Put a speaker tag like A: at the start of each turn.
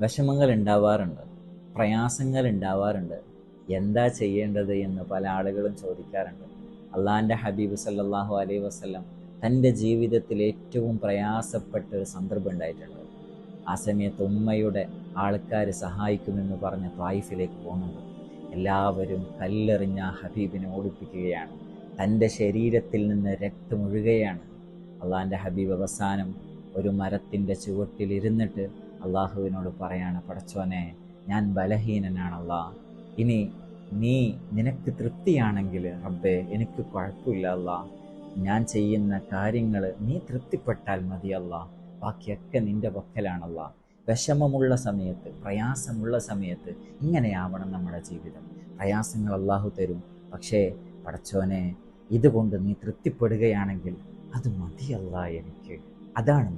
A: വിഷമങ്ങൾ ഉണ്ടാവാറുണ്ട് പ്രയാസങ്ങൾ ഉണ്ടാവാറുണ്ട് എന്താ ചെയ്യേണ്ടത് എന്ന് പല ആളുകളും ചോദിക്കാറുണ്ട്. അള്ളാഹാന്റെ ഹബീബ് സല്ലാഹു അലൈഹി വസ്ലം തന്റെ ജീവിതത്തിൽ ഏറ്റവും പ്രയാസപ്പെട്ട ഒരു സന്ദർഭം ഉണ്ടായിട്ടുണ്ട്. ആ സമയത്ത് ഉമ്മയുടെ ആൾക്കാർ സഹായിക്കുമെന്ന് പറഞ്ഞ ത്വായിഫിലേക്ക് പോകുന്നുണ്ട് എല്ലാവരും കല്ലെറിഞ്ഞ ഹബീബിനെ ഓടിപ്പിക്കുകയാണ്. തന്റെ ശരീരത്തിൽ നിന്ന് രക്തമൊഴുകയാണ് അള്ളാഹാന്റെ ഹബീബ് അവസാനം ഒരു മരത്തിന്റെ ചുവട്ടിലിരുന്നിട്ട് അള്ളാഹുവിനോട് പറയാണ് പടച്ചോനെ ഞാൻ ബലഹീനനാണല്ലാ. ഇനി നീ നിനക്ക് തൃപ്തിയാണെങ്കിൽ റബ്ബേ എനിക്ക് കുഴപ്പമില്ല അല്ലാ ഞാൻ ചെയ്യുന്ന കാര്യങ്ങൾ നീ തൃപ്തിപ്പെട്ടാൽ മതിയല്ല. ബാക്കിയൊക്കെ നിന്റെ പക്കലാണല്ല വിഷമമുള്ള സമയത്ത് പ്രയാസമുള്ള സമയത്ത് ഇങ്ങനെയാവണം നമ്മുടെ ജീവിതം. പ്രയാസങ്ങൾ അള്ളാഹു തരും. പക്ഷേ പടച്ചോനെ ഇതുകൊണ്ട് നീ തൃപ്തിപ്പെടുകയാണെങ്കിൽ അത് മതിയല്ല എനിക്ക്. അതാണ്